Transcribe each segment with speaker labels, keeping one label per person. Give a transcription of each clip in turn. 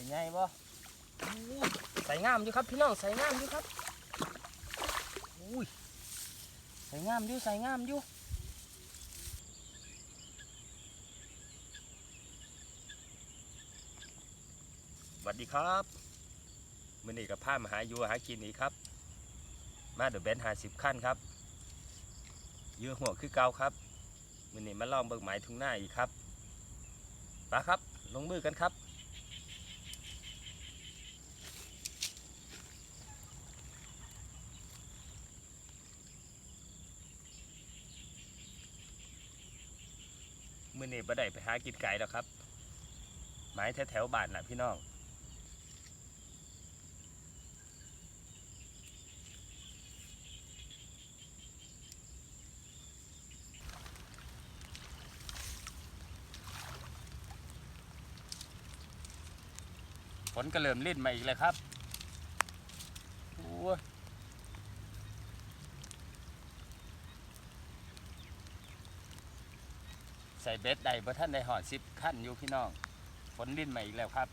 Speaker 1: ส่ง่ายบ่อู้ใส่งามอยู่ครับพี่น้องใส่งามอยู่ครับอุ้ยใส่งามอยู่ใส่งามอยู่สวัสดีครับมื่อนี้กับผ้ามาหาอยู่หากินอีกครับ มาเดอะเบนหาสิบขั้นครับเยอะหัวคือเกาครับมื่อนี้มาลองเบิกหมายทุ่งหน้าอีกครับไปครับ ลงมือกันครับ มื่อนี้บ่ได้ไปหากินไก่แล้วครับหมายแถวๆบ้านนะพี่น้องฝนก็เริ่มลิ่นมาอีกเลยครับโอ้ย ใส่เบ็ดใด้บ่ท่านได้หอดสิบขั้นอยู่พี่น้องฝนลิ้นมาอีกแล้วครับ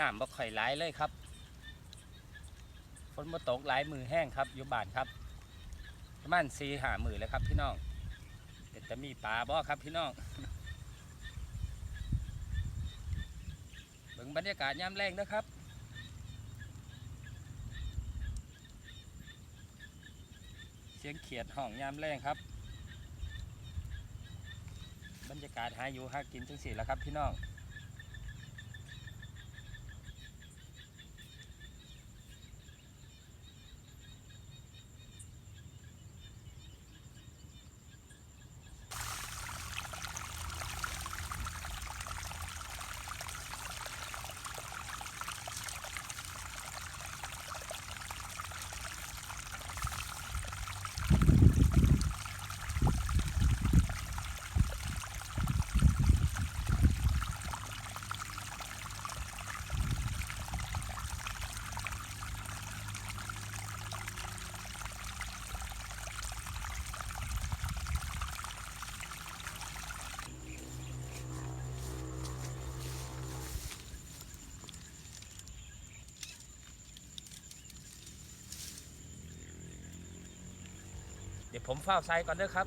Speaker 1: น้ำบ่ค่อยไหลเลยครับฝนบ่ตกหลายมือแห้งครับอยู่บ้านครับประมาณสี่หามือเลยครับพี่น้องเดี๋ยวจะมีปลาบ่ครับพี่น้องเบิ่งบรรยากาศยามแรงนะครับเสียงเขียดห้องยามแรงครับ บรรยากาศหาอยู่หากินจังสี่แล้วครับพี่น้อง ผมเฝ้าไซก่อนเด้อครับ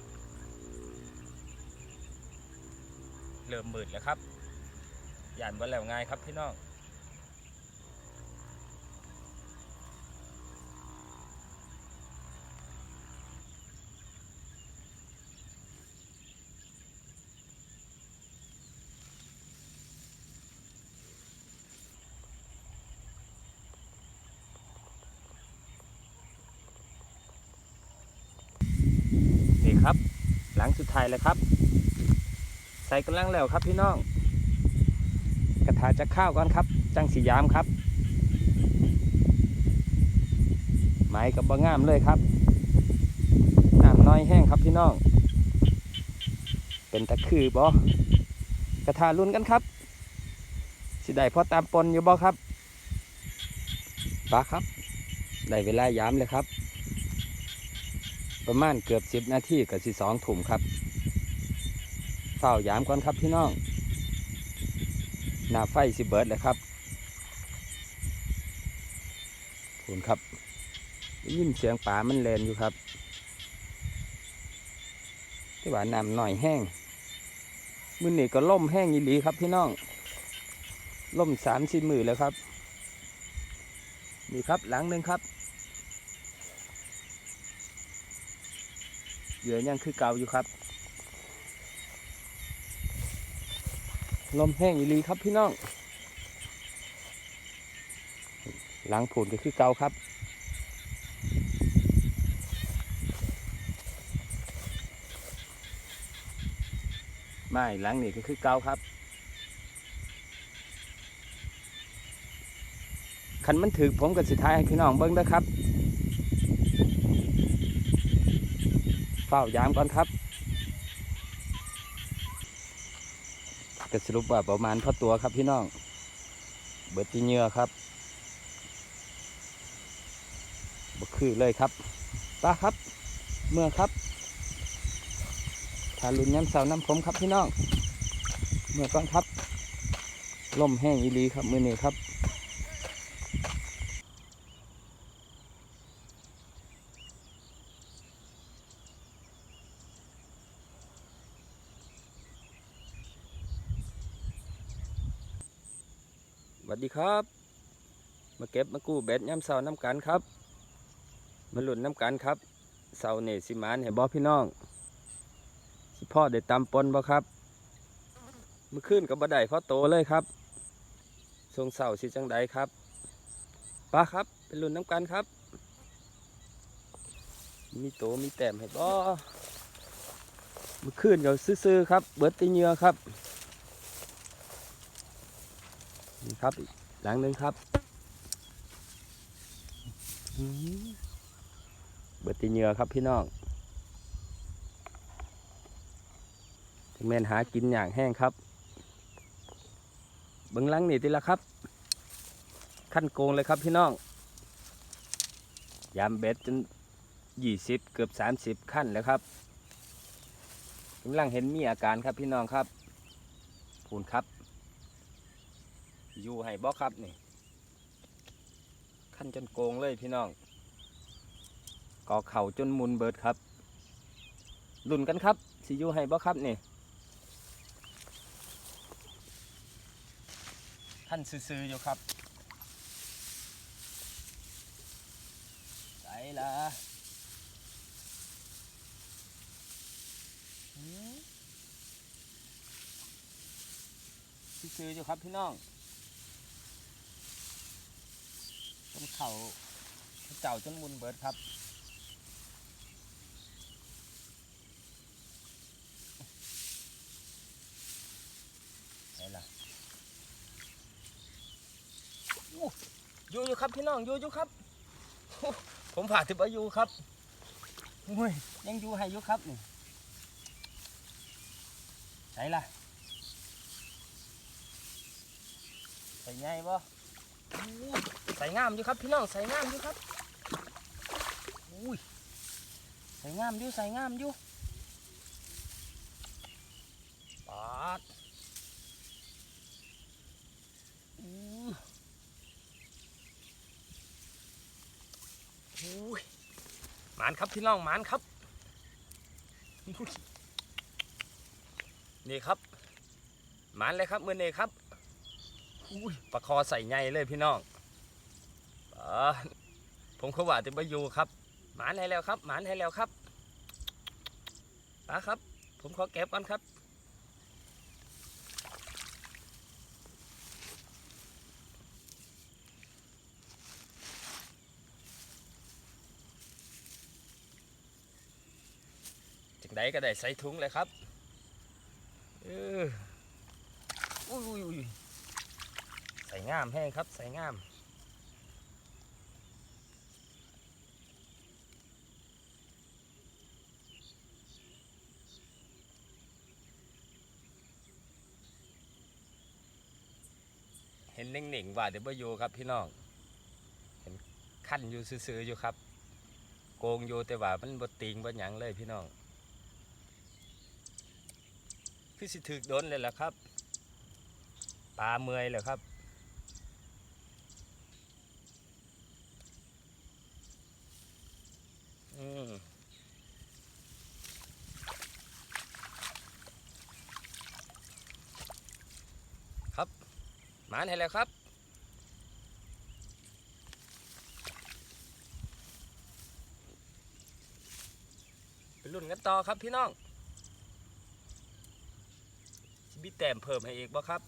Speaker 1: เริ่มมืดแล้วครับย่านบ่แล้วง่ายครับพี่น้อง ครับ หลังสุดท้ายแล้วครับ ใส่กำลังแล้วครับพี่น้อง กระถาจะข้าวก่อนครับ จังสียามครับไม้กับบะงามเลยครับน้ำน้อยแห้งครับพี่น้อง เป็นตะคือบอกระถารุ่นกันครับสิได้พอตามปนอยู่บอครับปลาครับ ได้เวลายามเลยครับ ประมาณเกือบสิบนาทีกับสิสองถุ่มครับเฝ้ายามก่อนครับพี่น้องหน้าไฟสิเบิร์ดเลยครับถุนครับได้ยินเสียงป่ามันเลนอยู่ครับที่ว่าน้ำหน่อยแห้งมือนี่ก็ล่มแห้งยีหลีครับพี่น้องล่มสามสี่มือแล้วครับ นี่ครับหลังหนึ่งครับ เหยื่อยังคือเก่าอยู่ครับ ลมแห้งอีหลีครับพี่น้อง หลังผุนก็คือเก่าครับไม่หลังนี่ก็คือเก่าครับคันมันถึกผมกับสิท้ายให้พี่น้องเบิ้งเด้อครับ เฝ้ายามก่อนครับก็สรุปว่าประมาณพอตัวครับพี่น้อง เบิดที่เหงื่อครับบกคือเลยครับป้าครับ เมื่อครับทารุนย้ำเสาน้ำผมครับพี่น้อง เมื่อก่อนครับลมแห้งอีลีครับมือนี้ครับ ครับ มาเก็บมากู้เบ็ดย่ำเสาน้ำกันครับ มาหลุนน้ำกันครับเสาเนสิมานเห็นบอพี่น้องสิพ่อได้ตำปนบ่ครับมื่อคืนกับบ่ได้พ่อโตเลยครับทรงเสาสิจังใดครับป้าครับ เป็นหลุนน้ำกันครับ มีโตมีแต้มให้บ่มื่อคืนกับซื่อๆครับ เบิดแตีเหงือครับนี่ครับอีก หลังหนึ่งครับเบิดตีเหงือครับพี่น้องถึงแม่นหากินอย่างแห้งครับเบิ้งลังนี่ทีละครับ ขั้นโกงเลยครับพี่น้อง ยามเบ็ดจนยี่สิบเกือบสามสิบขั้นแล้วครับกำลังเห็นมีอาการครับพี่น้องครับพูนครับ อยู่ให้บอกครับนี่ขั้นจนโกงเลยพี่น้องก่อเข่าจนมุนเบิดครับลุ่นกันครับสิอยู่ให้บอกครับนี่ท่านซื้อๆอยู่ครับใส่ละซื้อๆอยู่ครับพี่น้อง ต้ นเขาเจ้าจนมุนเบิดครับไหนล่ะอู้อยู่อยู่ครับพี่น้องอยู่อยู่ครับโอ้ผมผ่าถึงอายุครับอุ้ยยังอยู่ให้อยู่ครับนี่ใส่ล่ะใส่ไงบ่อู้ ใส่งามอยู่ครับพี่น้องใส่งามอยู่ครับอุ้ยใส่งามอยู่ใส่งามอยู่ปาดอู้อุ้ยหมานครับพี่น้องหมานครับนี่ครับหมานเลยครับมือนี่ครับ อุ้ยปลาคอใส่ไงเลยพี่น้องอผมเขาว่าจะไปอยู่ครับ หมานให้แล้วครับ หมานให้แล้วครับปลาครับ ผมขอเก็บก่อนครับจังใดก็ได้ใส่ถุงเลยครับเอออุ้ยอุ้ยอุ้ย งามแห้งครับใส่งามเห็นเน่งๆว่าเดี๋ยวบ่อยู่ครับพี่น้อง เห็นขั้นอยู่ซื่อๆอยู่ครับ โกงอยู่แต่ว่ามันบ่ติงบ่หยังเลยพี่น้องคือสิถึกโดนเลยล่ะครับ ปลาเมยเลยครับ อืมครับ หมานให้แล้วครับไปรุ่นกันต่อครับพี่น้องสิสิมีแต้มเพิ่มให้อีกบ่ครับ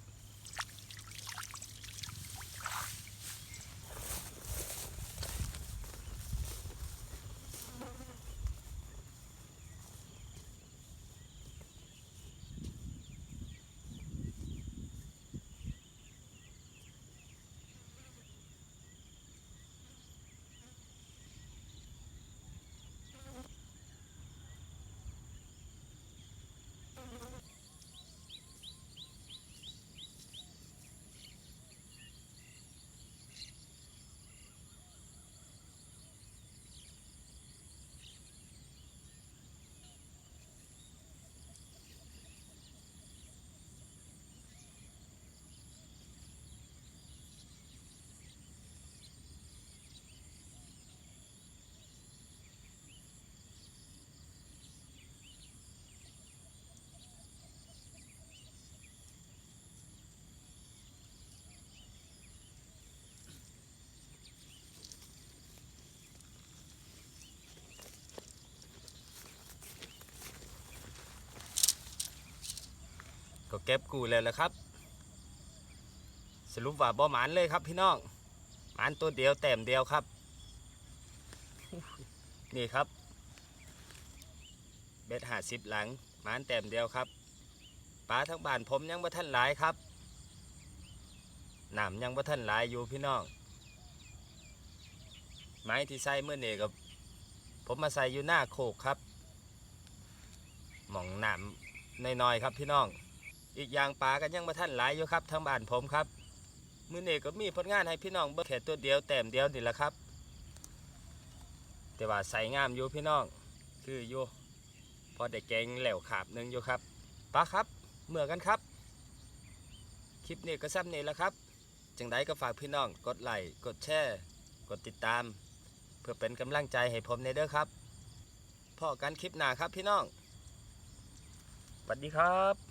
Speaker 1: เก็บกูแล้วละครับ สรุปว่าบ่หมานเลยครับพี่น้องหมานตัวเดียวแต้มเดียวครับ นี่ครับ เบ็ดหาสิบหลังหมานแต้มเดียวครับปลาทั้งบ้านผมยังบ่ทันหลายครับน้ำยังบ่ทันหลายอยู่พี่น้องไม้ที่ใส่เมื่อนี่กับผมมาใส่อยู่หน้าโคกครับ หม่องน้ำน้อยๆครับพี่น้อง อีกอย่างปลากันยังมาท่านหลายอยู่ครับทางบ้านผมครับ มือเนก็มีผลงานให้พี่น้องเบิ่งแค่ตัวเดียวแต้มเดียวนี่แหละครับ แต่ว่าใส่งามอยู่พี่น้อง คืออยู่พอได้แกงแหลวขาบหนึ่งอยู่ครับปลาครับเมื่อกันครับ คลิปนี้ก็ซ้ำนี่แหละครับจังไดก็ฝากพี่น้องกดไลค์กดแชร์กดติดตาม เพื่อเป็นกำลังใจให้ผมในเด้อครับพอกันคลิปหน้าครับพี่น้องสวัสดีครับ